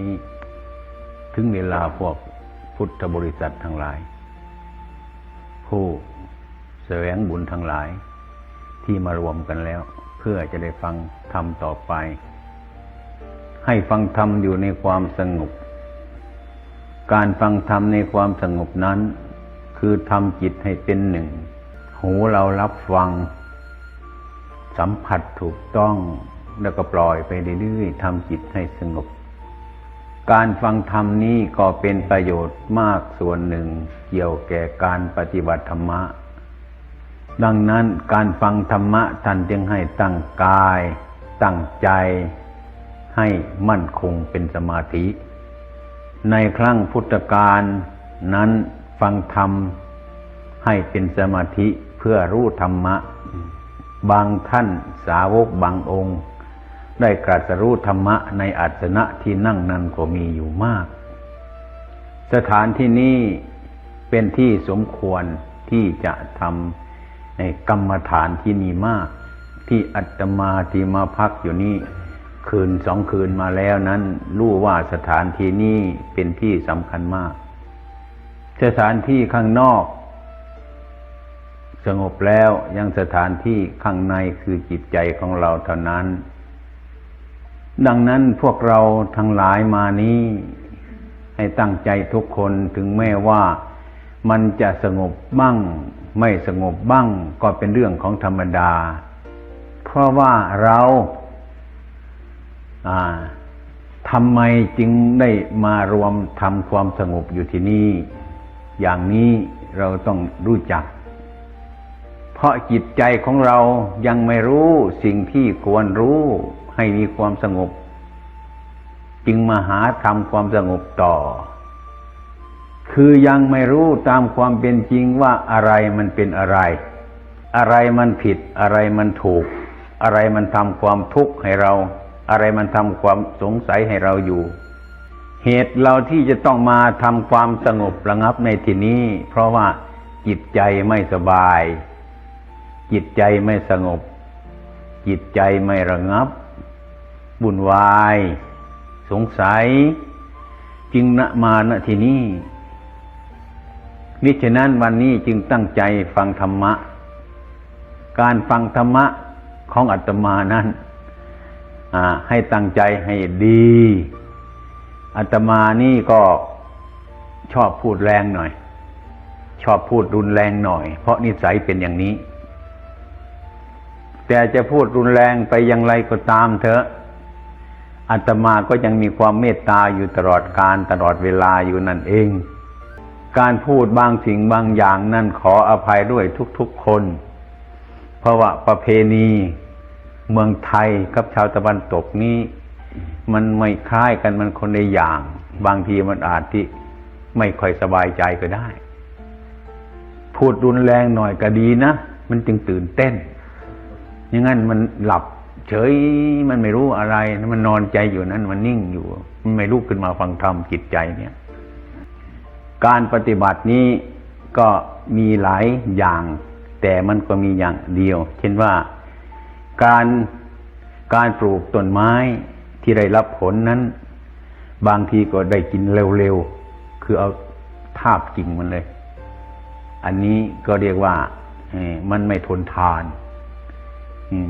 นี้ ถึงเวลาพวกพุทธบริษัททั้งหลาย ผู้แสวงบุญทั้งหลาย ที่มารวมกันแล้ว เพื่อจะได้ฟังธรรมต่อไป ให้ฟังธรรมอยู่ในความสงบ การฟังธรรมในความสงบนั้น คือทำจิตให้เป็นหนึ่ง หูเรารับฟัง สัมผัสถูกต้องแล้วก็ปล่อยไปเรื่อยๆทำจิตให้สงบ การฟังธรรมนี้ก็เป็นประโยชน์มากส่วนหนึ่งเกี่ยวแก่การปฏิบัติธรรมะ ดังนั้นการฟังธรรมะท่านจึงให้ตั้งกาย ตั้งใจ ให้มั่นคงเป็นสมาธิ ในครั้งพุทธกาลนั้นฟังธรรมให้เป็นสมาธิเพื่อรู้ธรรมะ บางท่านสาวกบางองค์ ได้กรัสรู้ธรรมะในอัสนะที่นั่งนั้นก็มีอยู่มาก สถานที่นี้เป็นที่สมควรที่จะทำในกรรมฐานที่มีมาก ที่อัตมาที่มาพักอยู่นี่คืนสองคืนมาแล้วนั้นรู้ว่าสถานที่นี้เป็นที่สำคัญมาก สถานที่ข้างนอก สงบแล้วยังสถานที่ข้างในคือจิตใจของเราเท่านั้น ดังนั้นพวกเราทั้งหลายมานี้ ให้ตั้งใจทุกคนถึงแม้ว่ามันจะสงบบ้าง ไม่สงบบ้างก็เป็นเรื่องของธรรมดา เพราะว่าเราทำไมจึงได้มารวมทำความสงบอยู่ที่นี่ อย่างนี้เราต้องรู้จัก เพราะจิตใจของเรายังไม่รู้สิ่งที่ควรรู้ ให้มีความสงบ จึงมาหาทำความสงบต่อ คือยังไม่รู้ตามความเป็นจริงว่าอะไรมันเป็นอะไร อะไรมันผิด อะไรมันถูก อะไรมันทำความทุกข์ให้เรา อะไรมันทำความสงสัยให้เราอยู่ เหตุเราที่จะต้องมาทำความสงบระงับในที่นี้ เพราะว่าจิตใจไม่สบาย จิตใจไม่สงบ จิตใจไม่ระงับ บุญวาย สงสัย จึงณมาณที่นี้นิฉะนั้นวันนี้จึงตั้งใจฟังธรรมะ การฟังธรรมะของอาตมานั้นให้ตั้งใจให้ดีอาตมานี่ก็ชอบพูดแรงหน่อย ชอบพูดรุนแรงหน่อย เพราะนิสัยเป็นอย่างนี้ แต่จะพูดรุนแรงไปอย่างไรก็ตามเถอะ อาตมาก็ยังมีความเมตตาอยู่ตลอดการตลอดเวลาอยู่นั่นเอง การพูดบางสิ่งบางอย่างนั่นขออภัยด้วยทุกๆคน เพราะว่าประเพณี เมืองไทยกับชาวตะวันตกนี้ มันไม่คล้ายกันมันคนในอย่าง บางทีมันอาจที่ไม่ค่อยสบายใจก็ได้ พูดรุนแรงหน่อยก็ดีนะ มันจึงตื่นเต้นอย่างนั้นมันหลับ เฉยมันไม่รู้อะไร มันนอนใจอยู่นั้น มันนิ่งอยู่ มันไม่ลุกขึ้นมาฟังธรรมจิตใจเนี่ย การปฏิบัตินี้ก็มีหลายอย่าง แต่มันก็มีอย่างเดียว เช่นว่าการการปลูกต้นไม้ที่ได้รับผลนั้น บางทีก็ได้กินเร็วๆ คือเอาทาบกิ่งมันเลย อันนี้ก็เรียกว่ามันไม่ทนทานอี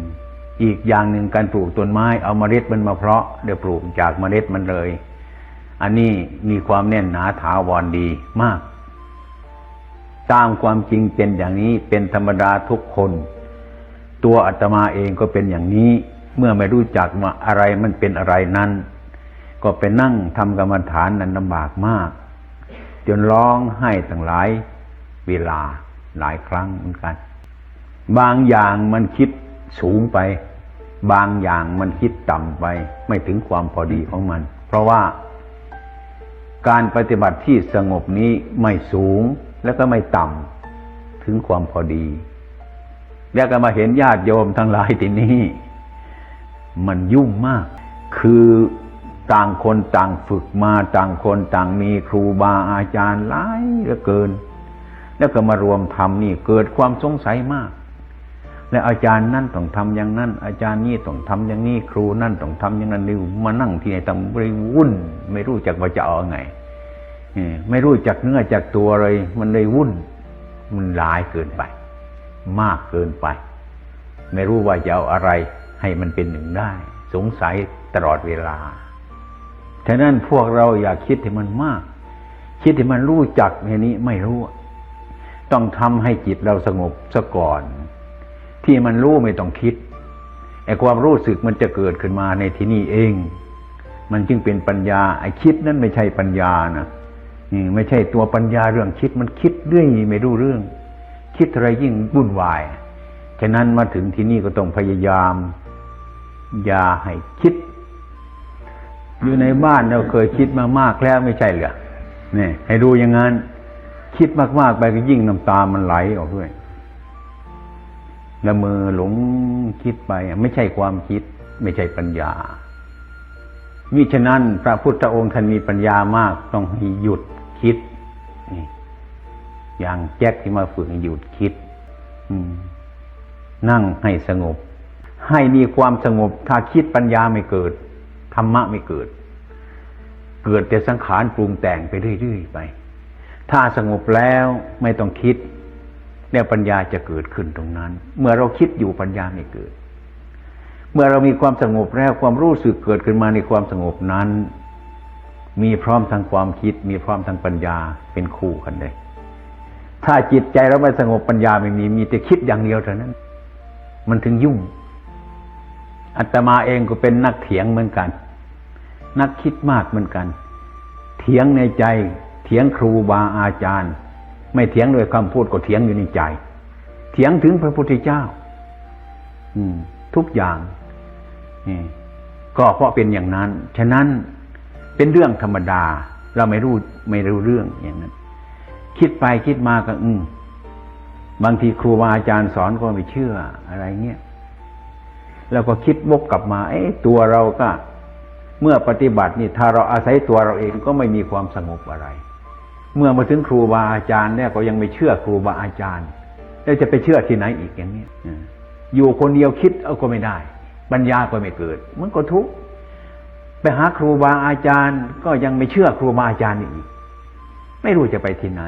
อีกอย่างหนึ่งการปลูกต้นไม้เอาเมล็ดมันมาเพาะเดี๋ยวปลูกจากเมล็ดมันเลย อันนี้มีความแน่นหนาถาวรดีมาก ตามความจริงเป็นอย่างนี้เป็นธรรมดาทุกคน ตัวอาตมาเองก็เป็นอย่างนี้ เมื่อไม่รู้จักว่าอะไรมันเป็นอะไรนั้น ก็ไปนั่งทำกรรมฐานนั้นลำบากมาก จนร้องไห้ตั้งหลายเวลาหลายครั้งเหมือนกัน บางอย่างมันคิด สูงไป บางอย่างมันคิดต่ำไป ไม่ถึงความพอดีของมัน เพราะว่าการปฏิบัติที่สงบนี้ไม่สูงแล้วก็ไม่ต่ำถึงความพอดี แล้วก็มาเห็นญาติโยมทั้งหลายที่นี่มันยุ่งมาก คือต่างคนต่างฝึกมาต่างคนต่างมีครูบาอาจารย์หลายเหลือเกิน แล้วก็มารวมทำนี่เกิดความสงสัยมาก และอาจารย์นั่นต้องทำอย่างนั้น อาจารย์นี่ต้องทำอย่างนี้ครูนั่นต้องทำอย่างนั้นนี่มานั่งที่ไหนต้องบริวุ่น ไม่รู้จักว่าจะเอาไงเออไม่รู้จักเนื้อจักตัวเลย มันเลยวุ่น มันหลายเกินไป มากเกินไป ไม่รู้ว่าจะเอาอะไรให้มันเป็นหนึ่งได้ สงสัยตลอดเวลาฉะนั้นพวกเราอย่าคิดให้มันมาก คิดให้มันรู้จักอย่างนี้ไม่รู้ ต้องทำให้จิตเราสงบซะก่อน ที่มันรู้ไม่ต้องคิดไอ้ความรู้สึกมันจะเกิดขึ้นมาในที่นี่เอง มันจึงเป็นปัญญาไอ้คิดนั้นไม่ใช่ปัญญานะไม่ใช่ตัวปัญญาเรื่องคิดมันคิดเรื่อยไม่รู้เรื่อง คิดอะไรยิ่งวุ่นวาย ฉะนั้นมาถึงที่นี่ก็ต้องพยายามอย่าให้คิด อยู่ในบ้านเราเคยคิดมามากแล้วไม่ใช่เหรอเนี่ยให้ดูอย่างนั้น คิดมากๆไปก็ยิ่งน้ำตามันไหลออกด้วย ละเมอหลงคิดไปไม่ใช่ความคิด ไม่ใช่ปัญญามิฉะนั้นพระพุทธองค์ท่านมีปัญญามากต้องหยุดคิดอย่างแจ็คที่มาฝึกหยุดคิดนั่งให้สงบ ให้มีความสงบ ถ้าคิดปัญญาไม่เกิดธรรมะไม่เกิด เกิดแต่สังขารปรุงแต่งไปเรื่อยๆไป ถ้าสงบแล้วไม่ต้องคิด แล้วปัญญาจะเกิดขึ้นตรงนั้น เมื่อเราคิดอยู่ปัญญาไม่เกิด เมื่อเรามีความสงบแล้วความรู้สึกเกิดขึ้นมาในความสงบนั้น มีพร้อมทางความคิด มีพร้อมทางปัญญาเป็นคู่กันเลยถ้าจิตใจเราไม่สงบปัญญาไม่มีมีแต่คิดอย่างเดียวเท่านั้น มันถึงยุ่งอัตมาเองก็เป็นนักเถียงเหมือนกัน นักคิดมากเหมือนกัน เถียงในใจ เถียงครูบาอาจารย์ ไม่เถียงด้วยคำพูดก็เถียงอยู่ในใจ เถียงถึงพระพุทธเจ้า อืม ทุกอย่างนี่ก็เพราะเป็นอย่างนั้น ฉะนั้นเป็นเรื่องธรรมดา เราไม่รู้ไม่รู้เรื่องอย่างนั้น คิดไปคิดมาก็อืมบางทีครูบาอาจารย์สอนก็ไม่เชื่ออะไรเงี้ยแล้วก็คิดวกกลับมา เอ๊ะตัวเราก็ เมื่อปฏิบัตินี่ถ้าเราอาศัยตัวเราเองก็ไม่มีความสงบอะไร เมื่อมาถึงครูบาอาจารย์เนี่ยก็ยังไม่เชื่อครูบาอาจารย์ แล้วจะไปเชื่อที่ไหนอีกอย่างนี้อยู่คนเดียวคิดเอาก็ไม่ได้ปัญญาก็ไม่เกิดมันก็ทุกข์ไปหาครูบาอาจารย์ ก็ยังไม่เชื่อครูบาอาจารย์อีก ไม่รู้จะไปที่ไหน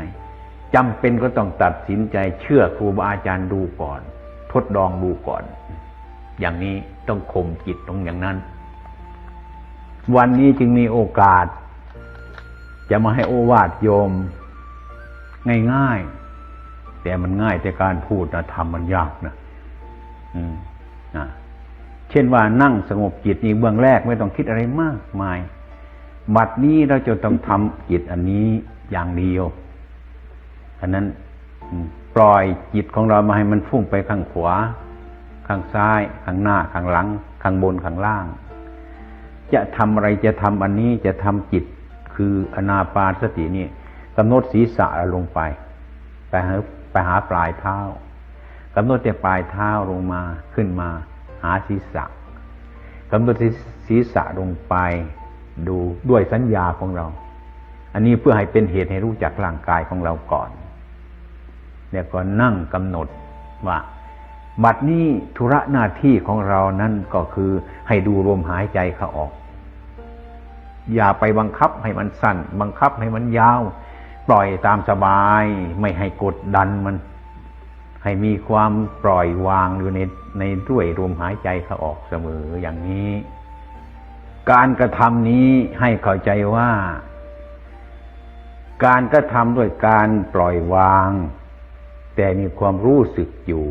จำเป็นก็ต้องตัดสินใจเชื่อครูบาอาจารย์ดูก่อน ทดลองดูก่อน อย่างนี้ต้องข่มจิตตรงอย่างนั้น วันนี้จึงมีโอกาส จะมาให้โอวาทโยม ง่ายๆ แต่มันง่ายแต่การพูดนะทำมันยากนะอืมนะเช่นว่านั่งสงบจิตนี่เบื้องแรกไม่ต้องคิดอะไรมากมายบัดนี้เราจะต้องทำจิตอันนี้อย่างเดียวอันนั้นปล่อยจิตของเรามาให้มันฟุ้งไปข้างขวา ข้างซ้าย ข้างหน้า ข้างหลัง ข้างบนข้างล่าง จะทำอะไรจะทำอันนี้จะทำจิต คืออนาปานสตินี่กำหนดศีรษะลงไป ไปหาไปหาปลายเท้ากำหนดแต่ปลายเท้าลงมาขึ้นมา หาศีรษะกำหนดศีรษะลงไป ดูด้วยสัญญาของเรา อันนี้เพื่อให้เป็นเหตุให้รู้จักร่างกายของเราก่อนแล้วก็นั่งกำหนดว่าบัดนี้ธุระหน้าที่ของเรานั้นก็คือให้ดูลมหายใจเขาออก อย่าไปบังคับให้มันสั้น บังคับให้มันยาว ปล่อยตามสบาย ไม่ให้กดดันมัน ให้มีความปล่อยวางอยู่ในในด้วยลมหายใจเขาออกเสมออย่างนี้ การกระทำนี้ให้เข้าใจว่า การกระทำด้วยการปล่อยวาง แต่มีความรู้สึกอยู่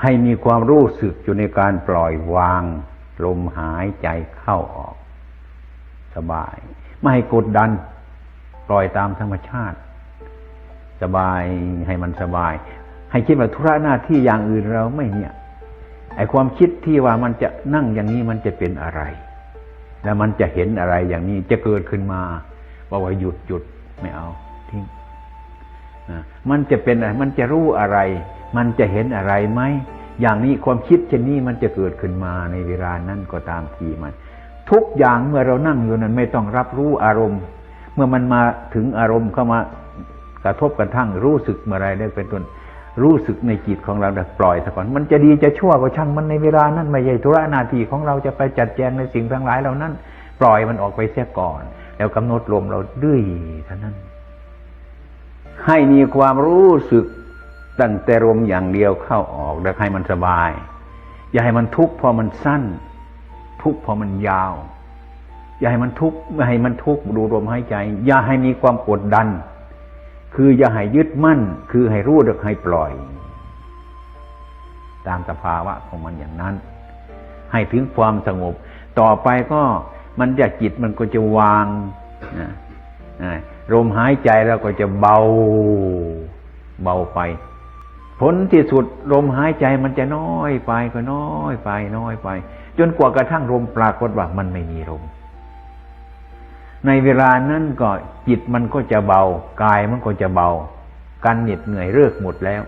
ให้มีความรู้สึกอยู่ในการปล่อยวางลมหายใจเข้าออก สบาย ไม่ให้กดดัน ปล่อยตามธรรมชาติ สบายให้มันสบาย ให้คิดว่าธุระหน้าที่อย่างอื่นเราไม่เนี่ยไอความคิดที่ว่ามันจะนั่งอย่างนี้มันจะเป็นอะไร แล้วมันจะเห็นอะไรอย่างนี้จะเกิดขึ้นมาบอกว่าหยุดหยุดไม่เอาทิ้งมันจะเป็นอะไร มันจะรู้อะไร มันจะเห็นอะไรไหมอย่างนี้ความคิดเช่นนี้มันจะเกิดขึ้นมาในเวลานั้นก็ตามทีมัน ทุกอย่างเมื่อเรานั่งอยู่นั้นไม่ต้องรับรู้อารมณ์ เมื่อมันมาถึงอารมณ์เข้ามากระทบกระทั่งรู้สึกเมื่อไรได้เป็นต้นรู้สึกในจิตของเราแต่ปล่อยซะก่อนมันจะดีจะชั่วก็ช่างมันในเวลานั้นไม่ใช่ธุระนาทีของเราจะไปจัดแจงในสิ่งทั้งหลายเหล่านั้น ปล่อยมันออกไปเสียก่อน แล้วกำหนดลมเราด้วยเท่านั้น ให้มีความรู้สึกตั้งแต่ลมอย่างเดียวเข้าออกแล้วให้มันสบาย อย่าให้มันทุกข์พราะมันสั้น ทุกข์เพราะมันยาว อย่าให้มันทุกข์ไม่ให้มันทุกข์ดูลมหายใจ อย่าให้มีความกดดัน คืออย่าให้ยึดมั่น คือให้รู้เด็กให้ปล่อย ตามสภาวะของมันอย่างนั้น ให้ถึงความสงบ ต่อไปก็มันจะจิตมันก็จะวางนะนะลมหายใจแล้วก็จะเบา เบาไป ผลที่สุดลมหายใจมันจะน้อยไปก็น้อยไปน้อยไป จนกว่ากระทั่งลมปรากฏว่ามันไม่มีลมในเวลานั้นก็จิตมันก็จะเบา กายมันก็จะเบา การเหน็ดเหนื่อยเลิกหมดแล้ว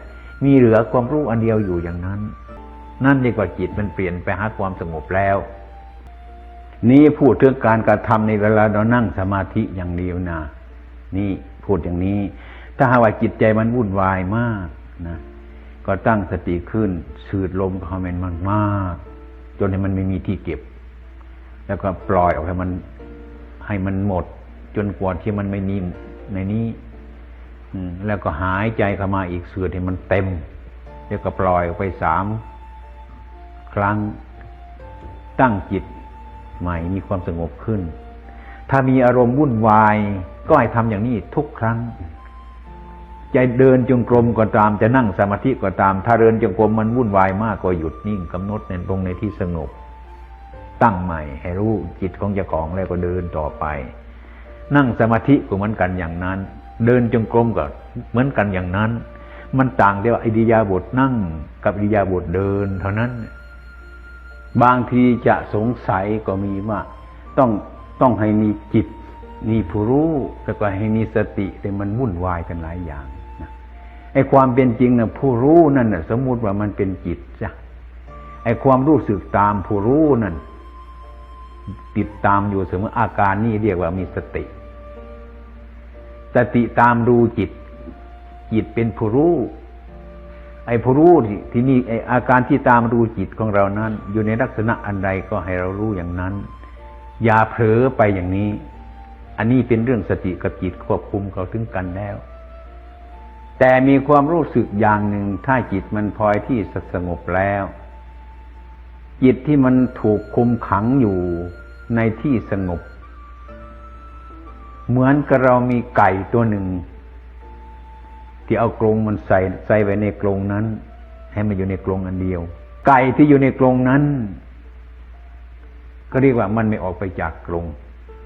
มีเหลือความรู้อันเดียวอยู่อย่างนั้น นั่นเรีกว่าจิตมันเปลี่ยนไปหาความสงบแล้ว นี่พูดถึงการกระทำในเวลาเรานั่งสมาธิอย่างเดียวนะนี่พูดอย่างนี้ ถ้าหากว่าจิตใจมันวุ่นวายมากนะก็ตั้งสติขึ้นสูดลมเข้ามันมาก จนให้มันไม่มีที่เก็บ แล้วก็ปล่อยออกให้มันให้มันหมด จนกว่าที่มันไม่มีในนี้แล้วก็หายใจเข้ามาอีกเสูดให้มันเต็ม แล้วก็ปล่อยออกไปสามครั้งตั้งจิตใหม่มีความสงบขึ้น ถ้ามีอารมณ์วุ่นวาย ก็ให้ทำอย่างนี้ทุกครั้ง จะเดินจงกรมก็ตาม จะนั่งสมาธิก็ตาม ถ้าเดินจงกรมมันวุ่นวายมากก็หยุดนิ่งกำหนดในตรงในที่สงบตั้งใหม่ให้รู้จิตของเจ้าของแล้วก็เดินต่อไป นั่งสมาธิก็เหมือนกันอย่างนั้น เดินจงกรมก็เหมือนกันอย่างนั้น มันต่างแต่ว่าอิริยาบถนั่งกับอิริยาบถเดิน เท่านั้น บางทีจะสงสัยก็มีว่าต้องต้องให้มีจิตมีผู้รู้แล้วก็ให้มีสติแต่มันวุ่นวายกันหลายอย่าง อ้ความเป็นจริงนะผู้รู้นั่นนะสมมุติว่ามันเป็นจิตจ้ะไอ้ความรู้สึกตามผู้รู้นั่นติดตามอยู่เสมออาการนี่เรียกว่ามีสติ สติตามดูจิต จิตเป็นผู้รู้ ไอ้ผู้รู้ที่ที่นี่ไอ้อาการที่ตามดูจิตของเรานั้น อยู่ในลักษณะอันใดก็ให้เรารู้อย่างนั้น อย่าเผลอไปอย่างนี้ อันนี้เป็นเรื่องสติกับจิตควบคุมเขาถึงกันแล้ว แต่มีความรู้สึกอย่างหนึ่ง ถ้าจิตมันพลอยที่สงบแล้ว จิตที่มันถูกคุมขังอยู่ในที่สงบ เหมือนกับเรามีไก่ตัวหนึ่ง ที่เอากรงมันใส่ใส่ไว้ในกรงนั้น ให้มันอยู่ในกรงอันเดียว ไก่ที่อยู่ในกรงนั้น ก็เรียกว่ามันไม่ออกไปจากกรง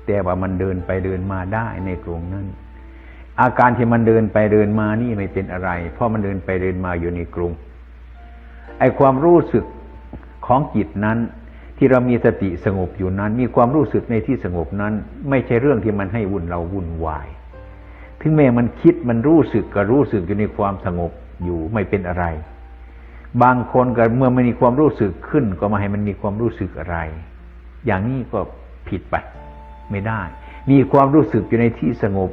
แต่ว่ามันเดินไปเดินมาได้ในกรงนั้น อาการที่มันเดินไปเดินมานี่ไม่เป็นอะไร เพราะมันเดินไปเดินมาอยู่ในกรุงไอความรู้สึกของจิตนั้น ที่เรามีสติสงบอยู่นั้น มีความรู้สึกในที่สงบนั้น ไม่ใช่เรื่องที่มันให้วุ่นเราวุ่นวาย ถึงแม้มันคิดมันรู้สึกก็รู้สึกอยู่ในความสงบอยู่ไม่เป็นอะไร บางคนก็เมื่อมันมีความรู้สึกขึ้น ก็มาให้มันมีความรู้สึกอะไร อย่างนี้ก็ผิดไปไม่ได้ มีความรู้สึกอยู่ในที่สงบ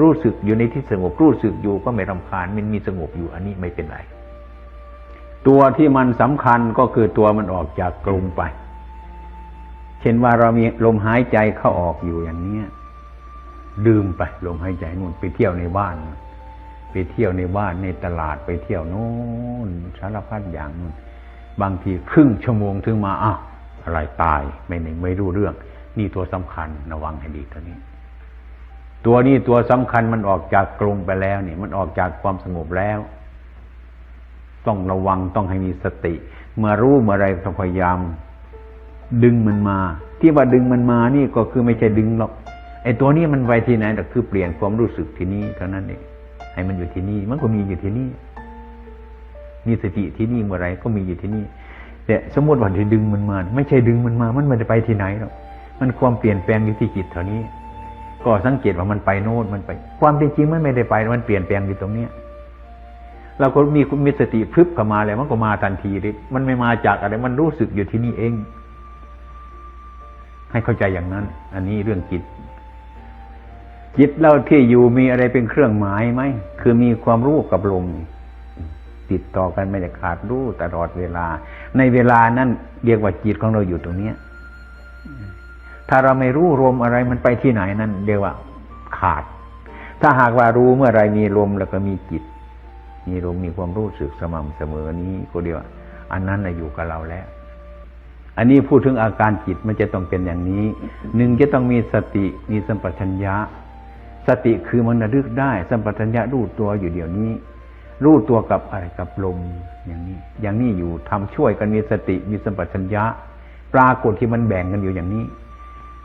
รู้สึกอยู่ในที่สงบ รู้สึกอยู่ก็ไม่รำคาญมันมีสงบอยู่อันนี้ไม่เป็นไร ตัวที่มันสำคัญก็คือตัวมันออกจากกลุ่มไป เช่นว่าเรามีลมหายใจเข้าออกอยู่อย่างเนี้ยดื่มไปลมหายใจนู่นไปเที่ยวในบ้าน ไปเที่ยวในบ้านในตลาดไปเที่ยวโน่นสารพัดอย่างนู่นบางทีครึ่งชั่วโมงถึงมาอ้าวอะไรตายไม่หนึ่งไม่รู้เรื่อง นี่ตัวสำคัญระวังให้ดีตัวนี้ ตัวนี้ตัวสำคัญมันออกจากกรงไปแล้วนี่มันออกจากความสงบแล้ว ต้องระวังต้องให้มีสติ เมื่อรู้เมื่อไรต้องพยายาม ดึงมันมา ที่ว่าดึงมันมานี่ก็คือไม่ใช่ดึงหรอกไอ้ตัวนี้มันไปที่ไหนแต่คือเปลี่ยนความรู้สึกที่นี่เท่านั้นเองให้มันอยู่ที่นี่ มันก็มีอยู่ที่นี่มีสติที่นี่เมื่อไรก็มีอยู่ที่นี่แต่สมมติว่าที่ดึงมันมา ไม่ใช่ดึงมันมา มันไม่ได้ไปที่ไหนหรอกมันความเปลี่ยนแปลงอยู่ที่จิตเท่านี้ ก็สังเกตว่ามันไปโน่นมันไป ความจริงมันไม่ได้ไปมันเปลี่ยนแปลงอยู่ตรงเนี้ยเราก็มีมีสติพึบเข้ามาแล้วมันก็มาทันทีเลยมันไม่มาจากอะไร มันรู้สึกอยู่ที่นี่เอง ให้เข้าใจอย่างนั้น อันนี้เรื่องจิต จิตเราที่อยู่มีอะไรเป็นเครื่องหมายไหมคือมีความรู้กับลมติดต่อกันไม่ได้ขาดรู้ตลอดเวลา ในเวลานั้นเรียกว่าจิตของเราอยู่ตรงเนี้ย ถ้าเราไม่รู้ลมอะไรมันไปที่ไหนนั่นเรียกว่า ขาด ถ้าหากว่ารู้เมื่อไรมีลมแล้วก็มีจิต มีลมมีความรู้สึกสม่ำเสมอนี้ก็เดียวอันนั้นอยู่กับเราแล้ว อันนี้พูดถึงอาการจิตมันจะต้องเป็นอย่างนี้ หนึ่งจะต้องมีสติมีสัมปชัญญะ สติคือมันระลึกได้ สัมปชัญญะรู้ตัวอยู่เดี๋ยวนี้ รู้ตัวกับอะไรกับลมอย่างนี้ อย่างนี้อยู่ทำช่วยกันมีสติมีสัมปชัญญะ ปรากฏที่มันแบ่งกันอยู่อย่างนี้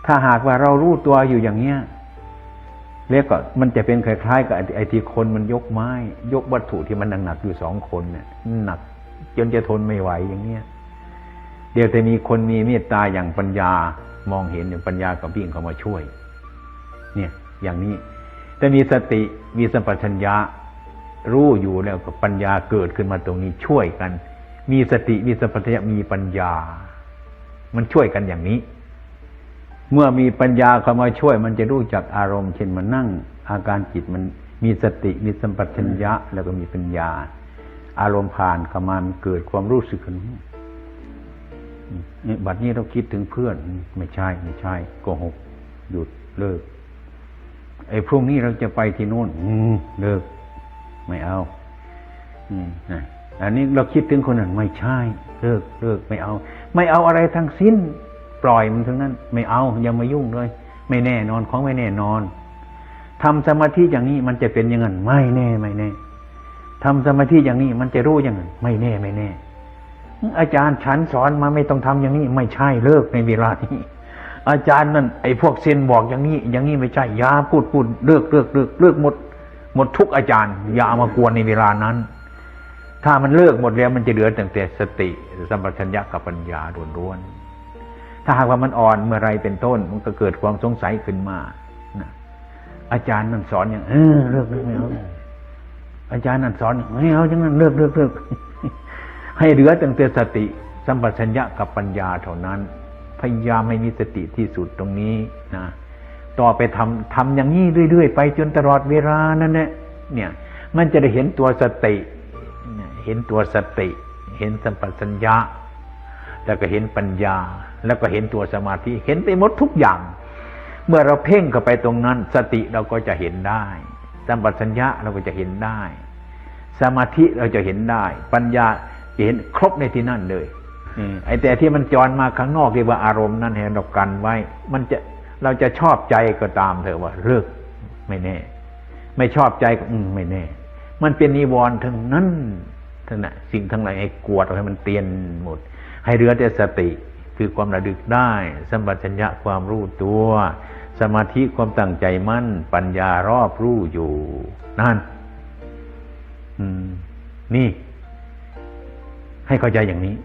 ถ้าหากว่าเรารู้ตัวอยู่อย่างเนี้ยเรียกก็มันจะเป็นคล้ายๆกับไอ้ที่คนมันยกไม้ ยกวัตถุที่มันหนักๆอยู่สองคนเนี่ยหนัก จนจะทนไม่ไหวอย่างเนี้ยเดี๋ยวแต่มีคนมีเมตตาอย่างปัญญามองเห็นอย่างปัญญาก็วิ่งเข้ามาช่วย เนี่ย อย่างนี้แต่มีสติมีสัมปชัญญะรู้อยู่แล้วก็ปัญญาเกิดขึ้นมาตรงนี้ช่วยกัน มีสติมีสัมปชัญญะมีปัญญา มันช่วยกันอย่างนี้ เมื่อมีปัญญาเข้ามาช่วย มันจะรู้จักอารมณ์เช่นมันนั่ง อาการจิตมันมีสติมีสัมปชัญญะ แล้วก็มีปัญญา อารมณ์ผ่านเข้ามามันเกิดความรู้สึกขึ้นบัดนี้เราคิดถึงเพื่อน ไม่ใช่ไม่ใช่โกหก หยุดเลิกไอ้พรุ่งนี้เราจะไปที่โน่นเลิก ไม่เอาอันนี้เราคิดถึงคนนั้นไม่ใช่ เลิกเลิกไม่เอา ไม่เอาอะไรทั้งสิ้น ปล่อยมันทั้งนั้น ไม่เอาอย่ามายุ่งเลย ไม่แน่นอนของไม่แน่นอนทำสมาธิอย่างนี้มันจะเป็นอย่างนั้นไม่แน่ไม่แน่ทำสมาธิอย่างนี้มันจะรู้อย่างนั้นไม่แน่ไม่แน่ อาจารย์ฉันสอนมาไม่ต้องทำอย่างนี้ ไม่ใช่เลิกในเวลานี้อาจารย์นั่นไอ้พวกเซนบอกอย่างนี้ อย่างนี้ไม่ใช่ยาพูดพูดเลิกเลิกเลิกเลิกหมด หมดทุกอาจารย์ อย่าเอามากวนในเวลานั้น ถ้ามันเลิกหมดแล้วมันจะเหลือแต่แต่สติสัมปชัญญะกับปัญญาล้วนๆ ถ้าหากว่ามันอ่อนเมื่อไรเป็นต้น มันก็เกิดความสงสัยขึ้นมานะอาจารย์นั่นสอนอย่างเออเลิกเลิกไม่เอาอาจารย์นั่นสอนอย่างไม่เอาจังนั้นเลิกเลิกเลิกให้เหลือตั้งแต่สติ สัมปชัญญะกับปัญญาเท่านั้น พยายามให้มีสติที่สุดตรงนี้นะต่อไปทำทำอย่างนี้เรื่อยๆไปจนตลอดเวลานั่นแหละเนี่ย มันจะได้เห็นตัวสติเห็นตัวสติ เห็นสัมปชัญญะ แล้วก็เห็นปัญญา แล้วก็เห็นตัวสมาธิเห็นไปหมดทุกอย่าง เมื่อเราเพ่งเข้าไปตรงนั้น สติเราก็จะเห็นได้สัมปชัญญะเราก็จะเห็นได้ สมาธิเราจะเห็นได้ ปัญญาจะเห็นครบในที่นั่นเลยอืมไอ้แต่ที่มันจรมาข้างนอกเรียกว่าอารมณ์นั่นให้เรากันไว้ มันจะเราจะชอบใจก็ตามเถอะว่าเลิกไม่แน่ ไม่ชอบใจก็อืมไม่แน่ มันเป็นนิวรณ์ทั้งนั้นทั้งนั้นสิ่งทั้งหลายให้กวดเอาให้มันเตียนหมด ให้เหลือแต่สติ คือความระลึกได้ สัมปชัญญะความรู้ตัว สมาธิความตั้งใจมั่น ปัญญารอบรู้อยู่ นั่นนี่ ให้เข้าใจอย่างนี้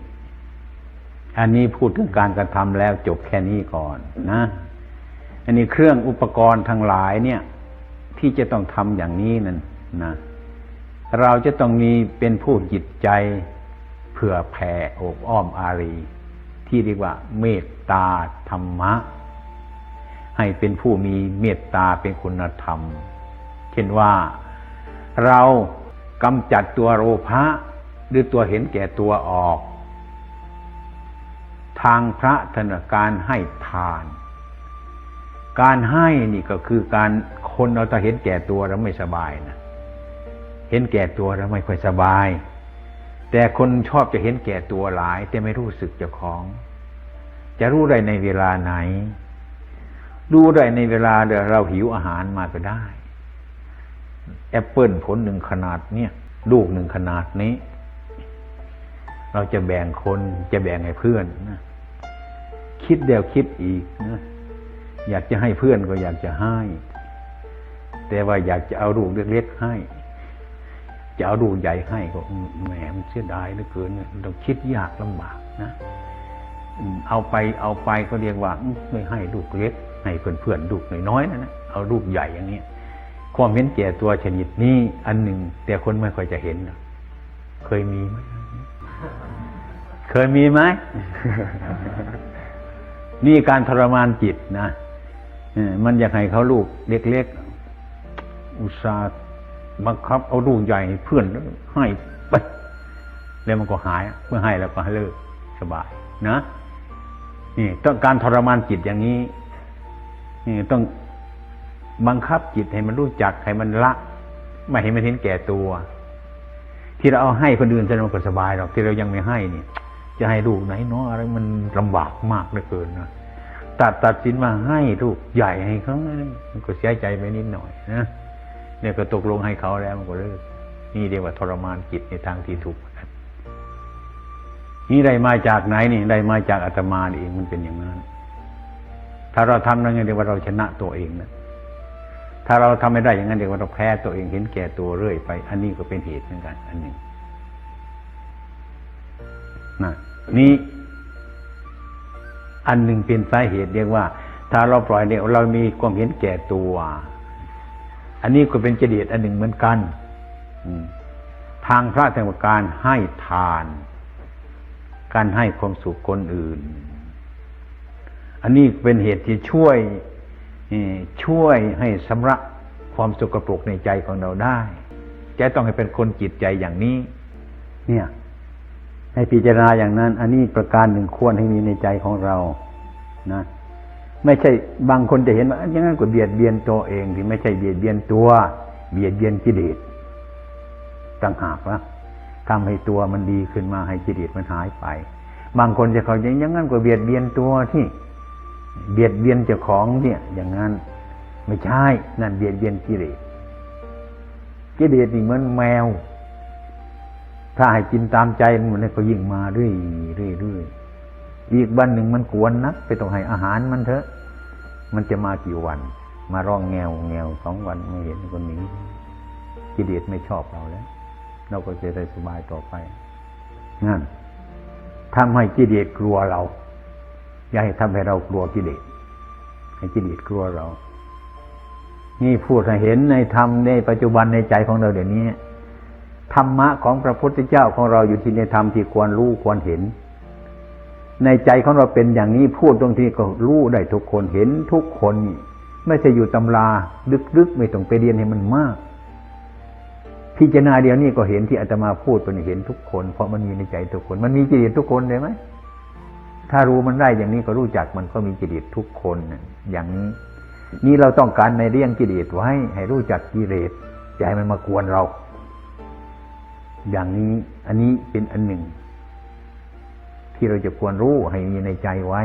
อันนี้พูดถึงการกระทำแล้วจบแค่นี้ก่อนนะ อันนี้เครื่องอุปกรณ์ทั้งหลายเนี่ย ที่จะต้องทำอย่างนี้นั่นนะเราจะต้องมีเป็นผู้จิตใจเผื่อแผ่โอบอ้อมอารี ที่เรียกว่า เมตตาธรรมะ ให้เป็นผู้มีเมตตาเป็นคุณธรรม เช่นว่าเรากำจัดตัวโลภะหรือตัวเห็นแก่ตัวออก ทางพระธนการให้ทาน การให้นี่ก็คือการคนเราถ้าเห็นแก่ตัวแล้วไม่สบายนะเห็นแก่ตัวแล้วไม่ค่อยสบาย แต่คนชอบจะเห็นแก่ตัวหลาย แต่ไม่รู้สึกเจ้าของ จะรู้ได้ในเวลาไหน รู้ได้ในเวลาเดี๋ยวเราหิวอาหารมาก็ได้ แอปเปิลผลหนึ่งขนาดเนี่ยลูกหนึ่งขนาดนี้ เราจะแบ่งคนจะแบ่งให้เพื่อนนะคิดเดียวคิดอีกนะอยากจะให้เพื่อนก็อยากจะให้ แต่ว่าอยากจะเอาลูกเล็กๆให้ จะเอาลูกใหญ่ให้ก็แหมมันเสียดายเหลือเกินต้องคิดยากลำบากนะเอาไปเอาไปก็เรียกว่าไม่ให้ลูกเล็กให้เพื่อนๆลูกน้อยๆนะนะเอาลูกใหญ่อย่างนี้ความเห็นแก่ตัวชนิดนี้อันหนึ่ง แต่คนไม่ค่อยจะเห็นเคยมีไหมเคยมีไหมนี่การทรมานจิตนะมันอยากให้เขาลูกเล็กๆอุตส่าห์ บังคับเอาลูกใหญ่เพื่อนให้ไปแล้วมันก็หายเมื่อให้แล้วก็ให้เลิกสบายนะนี่ต้องการทรมานจิตอย่างนี้นี่ต้องบังคับจิตให้มันรู้จักให้มันละไม่ให้มันเห็นแก่ตัว ที่เราเอาให้คนอื่นจะมันก็สบายหรอกที่เรายังไม่ให้นี่จะให้ลูกไหนเนาะอะไรมันลำบากมากเหลือเกินนะตัดตัดสินมาให้ลูกใหญ่ให้เขามันก็เสียใจไปนิดหน่อยนะ เนี่ยก็ตกลงให้เขาแล้วมันก็เลิกนี่เรียกว่าทรมานจิตในทางที่ถูกนี่ได้มาจากไหนนี่ได้มาจากอาตมาเองมันเป็นอย่างนั้น ถ้าเราทำนั้นเรียกว่าเราชนะตัวเองนะถ้าเราทำไม่ได้อย่างนั้นเรียกว่าเราแพ้ตัวเองเห็นแก่ตัวเรื่อยไป อันนี้ก็เป็นเหตุเหมือนกัน อันหนึ่งนะนี่อันหนึ่งเป็นสาเหตุเรียกว่า ถ้าเราปล่อยเนี่ยเรามีความเห็นแก่ตัว อันนี้ก็เป็นจริตอันหนึ่งเหมือนกันทางพระธรรมการให้ทาน การให้ความสุขคนอื่น อันนี้เป็นเหตุที่ช่วยช่วยให้สำระความสกปรกในใจของเราได้จต้องให้เป็นคนจิตใจอย่างนี้ เนี่ย ให้พิจารณาอย่างนั้น อันนี้ประการหนึ่งควรให้มีในใจของเรา นะ ไม่ใช่บางคนจะเห็นว่าอย่างนั้นก็เบียดเบียนตัวเองที่ไม่ใช่เบียดเบียนตัว เบียดเบียนกิเลสต่างหากนะทำให้ตัวมันดีขึ้นมาให้กิเลสมันหายไป บางคนจะเขาอย่างนั้นก็เบียดเบียนตัวที่เบียดเบียนเจ้าของเนี่ย อย่างนั้นไม่ใช่นั่นเบียดเบียนกิเลสกิเลสนี่เหมือนแมว ถ้าให้กินตามใจมันก็ยิ่งมาเรื่อยเรื่อยเรื่อย อีกวันหนึ่งมันกวนนัก ไปต้องให้อาหารมันเถอะ มันจะมากี่วัน มาร้องแงวแงวสองวันไม่เห็นคนนี้กิเลสไม่ชอบเราแล้ว เราก็จะได้สบายต่อไปนั่นทำให้กิเลสกลัวเรา อย่าให้ทำให้เรากลัวกิเลสให้กิเลสกลัวเรา นี่พูดให้เห็นในธรรมในปัจจุบันในใจของเราเดี๋ยวนี้ธรรมะของพระพุทธเจ้าของเราอยู่ที่ในธรรมที่ควรรู้ควรเห็น ในใจของเราเป็นอย่างนี้พูดตรงที่ก็รู้ได้ทุกคนเห็นทุกคนไม่ใช่อยู่ตำราลึกๆไม่ต้องไปเรียนให้มันมาก พิจารณาเดียวนี้ก็เห็นที่อาตมาพูดเป็นเห็นทุกคน เพราะมันมีในใจทุกคน มันมีกิเลสทุกคนเลยไหมถ้ารู้มันได้อย่างนี้ก็รู้จักมันก็มีกิเลสทุกคนอย่างนี้นี่เราต้องการในเรื่องกิเลสไว้ ให้รู้จักกิเลสอย่าให้มันมากวนเรา อย่างนี้อันนี้เป็นอันหนึ่ง ที่เราจะควรรู้ให้มีในใจไว้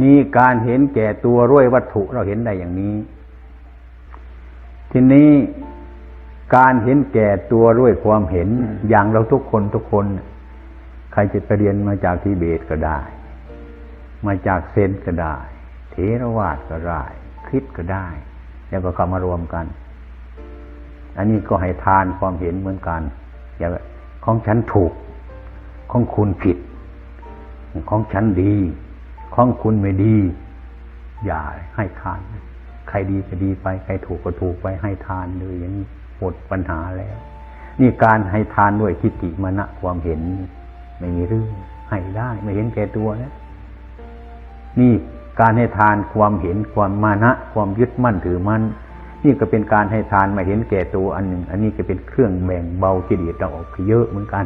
นี่การเห็นแก่ตัวร้วยวัตถุเราเห็นได้อย่างนี้ ทีนี้การเห็นแก่ตัวด้วยความเห็นอย่างเราทุกคนทุกคน ใครจะไปเรียนมาจากทิเบตก็ได้ มาจากเซนก็ได้ เทรวาสก็ได้คริสก็ได้ แล้วก็เข้ามารวมกัน อันนี้ก็ให้ทานความเห็นเหมือนกัน อย่าของฉันถูก ของคุณผิด ของฉันดี ของคุณไม่ดี อย่าให้ทาน ใครดีก็ดีไป ใครถูกก็ถูกไปให้ทานเลยอย่างนี้หมดปัญหาแล้ว นี่การให้ทานด้วยทิฏฐิมณะความเห็น ไม่มีเรื่องให้ได้ไม่เห็นแก่ตัวนะนี่การให้ทานความเห็นความมานะ ความยึดมั่นถือมั่นนี่ก็เป็นการให้ทานไม่เห็นแก่ตัวอันหนึ่ง อันนี้ก็เป็นเครื่องแบ่งเบากิเลสเราออกเยอะเหมือนกัน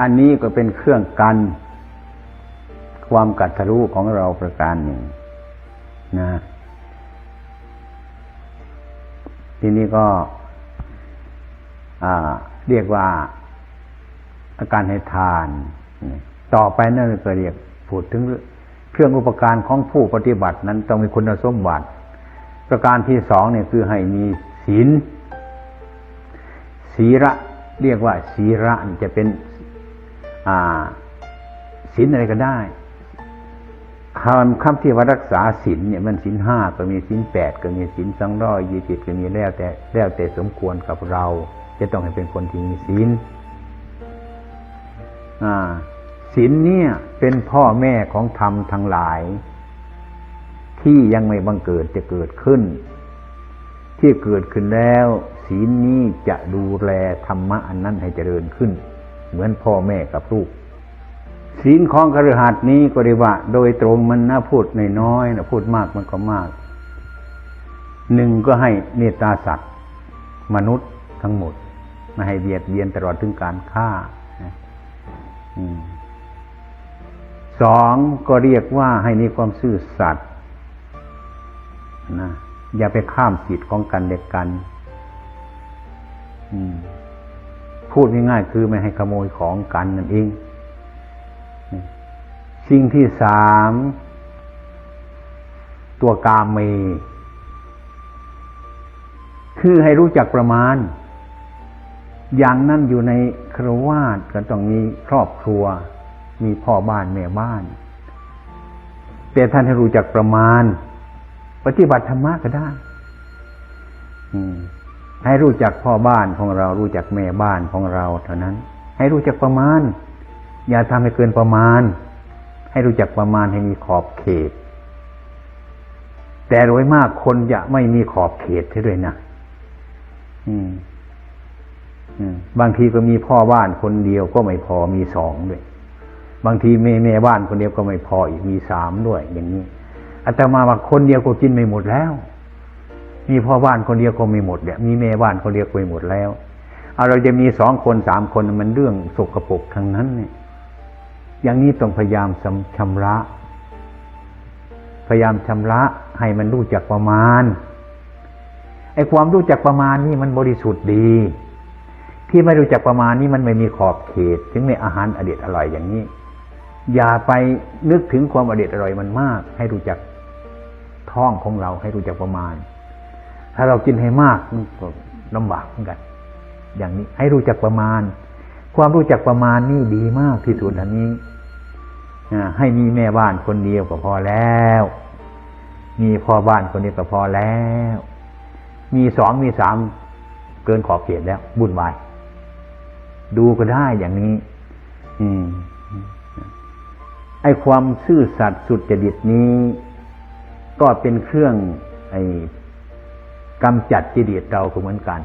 อันนี้ก็เป็นเครื่องกัน ความกัดทะลุของเราประการหนึ่งนะทีนี้ก็เรียกว่าอาการให้ทาน ต่อไปนั่นก็เรียกพูดถึงเครื่องอุปการของผู้ปฏิบัตินั้นต้องมีคุณสมบัติ ประการที่สองเนี่ยคือให้มีศีลศีระเรียกว่าศีระจะเป็น ศีลอะไรก็ได้คำคำที่ว่ารักษาศีลเนี่ยมันศีลห้าก็มีศีลแปดก็มีศีลสองร้อยยี่สิบก็มีแล้วแต่แล้วแต่สมควรกับเรา จะต้องให้เป็นคนที่มีศีลศีลเนี่ยเป็นพ่อแม่ของธรรมทั้งหลาย ที่ยังไม่บังเกิดจะเกิดขึ้น ที่เกิดขึ้นแล้ว ศีลนี้จะดูแลธรรมะอันนั้นให้เจริญขึ้น เหมือนพ่อแม่กับลูก ศีลของคฤหัสถ์นี้ก็เรียกว่า โดยตรงมันน่าพูดน้อยๆนะพูดมากมันก็มากหนึ่งก็ให้เมตตาสัตว์ มนุษย์ทั้งหมดไม่ให้เบียดเบียนตลอดถึงการฆ่าสองก็เรียกว่าให้มีความซื่อสัตย์นะอย่าไปข้ามสิทธิ์ของกันเด็กกัน อืม พูดง่ายๆคือไม่ให้ขโมยของกันนั่นเอง สิ่งที่สาม ตัวกามเม คือให้รู้จักประมาณ อย่างนั้นอยู่ในครวาสก็ต้องมีครอบครัว มีพ่อบ้านแม่บ้าน แต่ท่านให้รู้จักประมาณ ปฏิบัติธรรมะก็ได้ อืม ให้รู้จักพ่อบ้านของเรารู้จักแม่บ้านของเราเท่านั้น ให้รู้จักประมาณ อย่าทำให้เกินประมาณ ให้รู้จักประมาณให้มีขอบเขต แต่โดยมากคนจะไม่มีขอบเขตให้ด้วยนะอืมอืมบางทีก็มีพ่อบ้านคนเดียวก็ไม่พอมีสองด้วย บางทีแม่แม่บ้านคนเดียวก็ไม่พออีกมีสามด้วย อย่างนี้อาตมาว่าคนเดียวก็กินไม่หมดแล้ว มีพ่อบ้านคนเดียวก็ไม่หมดเนี่ยมีแม่บ้านคนเดียวก็ไม่หมดแล้วเอาเราจะมีสองคนสามคนมันเรื่องสกรปรกทั้งนั้นเนี่ย อย่างนี้ต้องพยายามชำระ พยายามชำระให้มันรู้จักประมาณไอ้ความรู้จักประมาณนี่มันบริสุทธิ์ดี ที่ไม่รู้จักประมาณนี่มันไม่มีขอบเขต ถึงในอาหารอเด็ดอร่อยอย่างนี้ อย่าไปนึกถึงความอเด็ดอร่อยมันมาก ให้รู้จักท้องของเราให้รู้จักประมาณ ถ้าเรากินให้มากมันก็ลำบากเหมือนกัน อย่างนี้ให้รู้จักประมาณ ความรู้จักประมาณนี่ดีมากที่สุดอันนี้ให้มีแม่บ้านคนเดียวก็พอแล้ว มีพ่อบ้านคนเดียวก็พอแล้ว มีสองมีสามเกินขอบเขตแล้วบุญวาย ดูก็ได้อย่างนี้ อืมไอความซื่อสัตย์สุดจริตนี้ ก็เป็นเครื่อง ไอ กำจัดจิตเราก็เหมือนกัน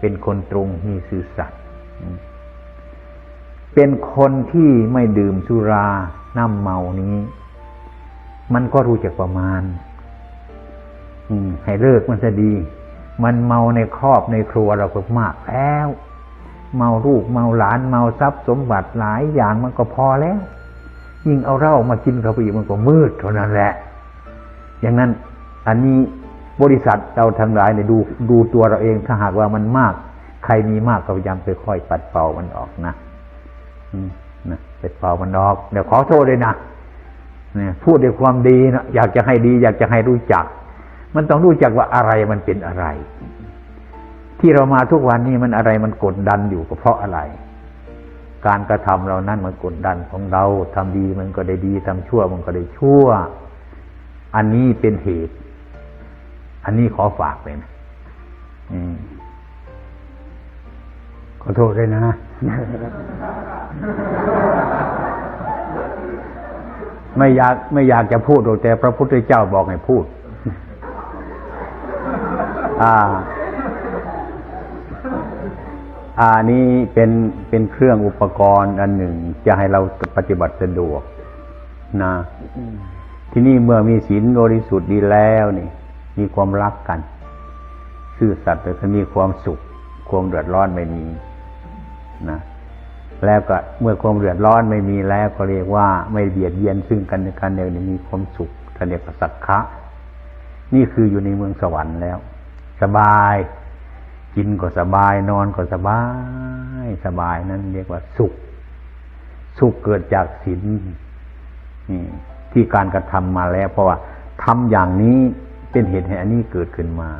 เป็นคนตรงมีซื่อสัตย์เป็นคนที่ไม่ดื่มสุราน้ำเมานี้ มันก็รู้จักประมาณให้เลิกมันจะดี มันเมาในครอบในครัวเราก็มากแล้ว เมาลูกเมาหลานเมาทรัพย์สมบัติหลายอย่างมันก็พอแล้ว ยิ่งเอาเหล้ามากินเข้าไปอีกมันก็มืดเท่านั้นแหละ อย่างนั้นอันนี้ บริษัทเราทั้งหลายเนี่ยดูดูตัวเราเองถ้าหากว่ามันมาก ใครมีมากก็พยายามไปค่อยปัดเป่ามันออกนะนะปัดเป่ามันออกเดี๋ยวขอโทษเลยนะเนี่ยพูดด้วยความดีนะอยากจะให้ดี อยากจะให้รู้จัก มันต้องรู้จักว่าอะไรมันเป็นอะไร ที่เรามาทุกวันนี้มันอะไรมันกดดันอยู่ก็เพราะอะไร การกระทำเรานั้นมันกดดันของเราทำดีมันก็ได้ดีทำชั่วมันก็ได้ชั่ว อันนี้เป็นเหตุ อันนี้ขอฝากเลยนะขอโทษด้วยนะ ไม่อยากไม่อยากจะพูดแต่พระพุทธเจ้าบอกให้พูด อ่า อ่านี้เป็นเป็นเครื่องอุปกรณ์อันหนึ่ง จะให้เราปฏิบัติสะดวกนะ ที่นี่เมื่อมีศีลบริสุทธิ์ดีแล้วนี่ มีความรักกัน ซื่อสัตย์แต่มีความสุข ความเดือดร้อนไม่มีนะแล้วก็เมื่อความเดือดร้อนไม่มีแล้วก็เรียกว่าไม่เบียดเบียนซึ่งกันและกันเดียวนี้มีความสุขท่านเรียกว่าสักขะ นี่คืออยู่ในเมืองสวรรค์แล้ว สบาย กินก็สบายนอนก็สบาย สบายนั้นเรียกว่าสุข สุขเกิดจากศีลที่การกระทำมาแล้ว เพราะว่าทำอย่างนี้ เป็นเหตุให้อันนี้เกิดขึ้นมา